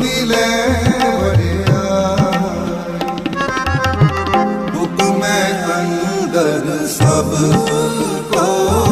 ਦੀ ਲੈ ਵਰਿਆ ਹੁਕਮੈ ਅੰਦਰ ਸਭ ਕੋ